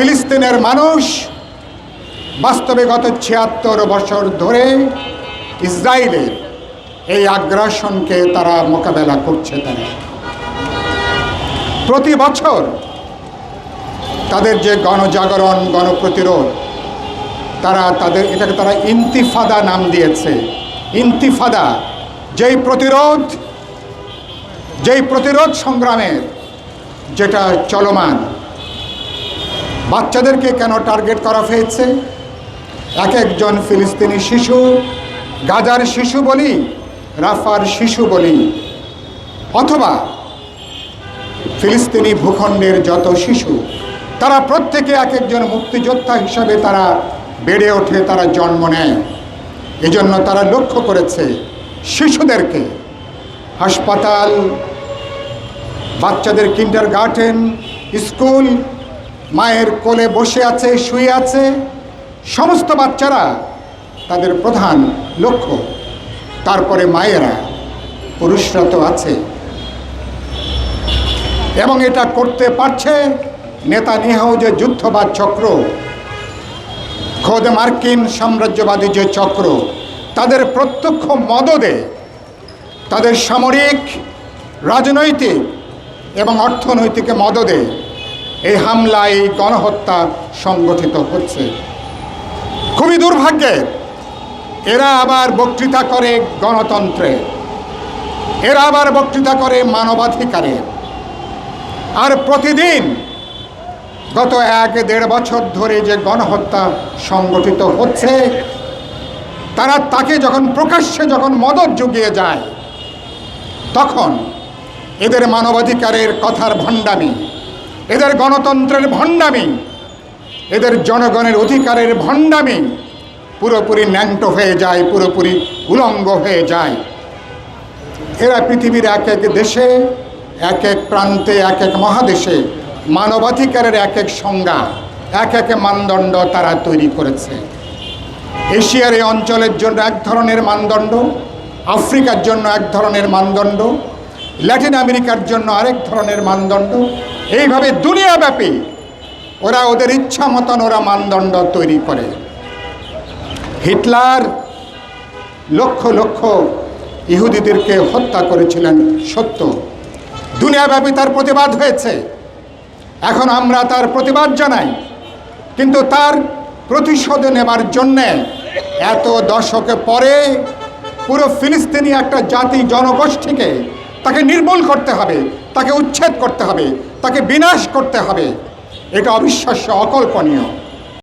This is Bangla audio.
ফিলিস্তিনের মানুষ বাস্তবে গত ছিয়াত্তর বছর ধরে ইসরায়েলের এই আগ্রাসনকে তারা মোকাবেলা করছে তারা। প্রতি বছর তাদের যে গণজাগরণ, গণপ্রতিরোধ, তারা তাদের, এটাকে তারা ইন্তিফাদা নাম দিয়েছে। ইন্তিফাদা, যেই প্রতিরোধ যেই প্রতিরোধ সংগ্রামের যেটা চলমান বাচ্চাদেরকে কেন টার্গেট করা হয়েছে? এক একজন ফিলিস্তিনি শিশু, গাজার শিশু বলি, রাফার শিশু বলি, অথবা ফিলিস্তিনি ভূখণ্ডের যত শিশু, তারা প্রত্যেকে এক একজন মুক্তিযোদ্ধা হিসাবে তারা বেড়ে ওঠে, তারা জন্ম নেয়। এজন্য তারা লক্ষ্য করেছে শিশুদেরকে হাসপাতাল, বাচ্চাদের কিন্ডার গার্ডেন স্কুল মায়ের কোলে বসে আছে, শুয়ে আছে সমস্ত বাচ্চারা তাদের প্রধান লক্ষ্য। তারপরে মায়েরা পুরুষরা তো আছে। এবং এটা করতে পারছে নেতা নিহাও যে যুদ্ধবাদ চক্র, খোদ মার্কিন সাম্রাজ্যবাদী যে চক্র। তাদের প্রত্যক্ষ মদদে তাদের সামরিক, রাজনৈতিক এবং অর্থনৈতিক মদদে এই হামলা এই গণহত্যা সংগঠিত হচ্ছে। খুবই দুর্ভাগ্যের এরা আবার বক্তৃতা করে গণতন্ত্রে। এরা আবার বক্তৃতা করে মানবাধিকারে। আর প্রতিদিন গত এক দেড় বছর ধরে যে গণহত্যা সংগঠিত হচ্ছে, তারা তাকে যখন প্রকাশ্যে যখন মদত জুগিয়ে যায়, তখন এদের মানবাধিকারের কথার ভণ্ডামি এদের গণতন্ত্রের ভণ্ডামি, এদের জনগণের অধিকারের ভণ্ডামি পুরোপুরি ন্যাংটো হয়ে যায়, পুরোপুরি উলঙ্গ হয়ে যায়। এরা পৃথিবীর এক এক দেশে, এক এক প্রান্তে, এক এক মহাদেশে মানবাধিকারের এক এক সংজ্ঞা, এক এক মানদণ্ড তারা তৈরি করেছে। এশিয়ার এই অঞ্চলের জন্য এক ধরনের মানদণ্ড, আফ্রিকার জন্য এক ধরনের মানদণ্ড, ল্যাটিন আমেরিকার জন্য আরেক ধরনের মানদণ্ড এইভাবে দুনিয়াব্যাপী ওরা ওদের ইচ্ছা মতন ওরা মানদণ্ড তৈরি করে। হিটলার লক্ষ লক্ষ ইহুদিদেরকে হত্যা করেছিলেন সত্য। দুনিয়াব্যাপী তার প্রতিবাদ হয়েছে। এখন আমরা তার প্রতিবাদ জানাই। কিন্তু তার প্রতিশোধ নেবার জন্যে এত দশকে পরে পুরো ফিলিস্তিনি একটা জাতি জনগোষ্ঠীকে তাকে নির্মূল করতে হবে, তাকে উচ্ছেদ করতে হবে। তাকে বিনাশ করতে হবে। এটা অবিশ্বাস্য অকল্পনীয়।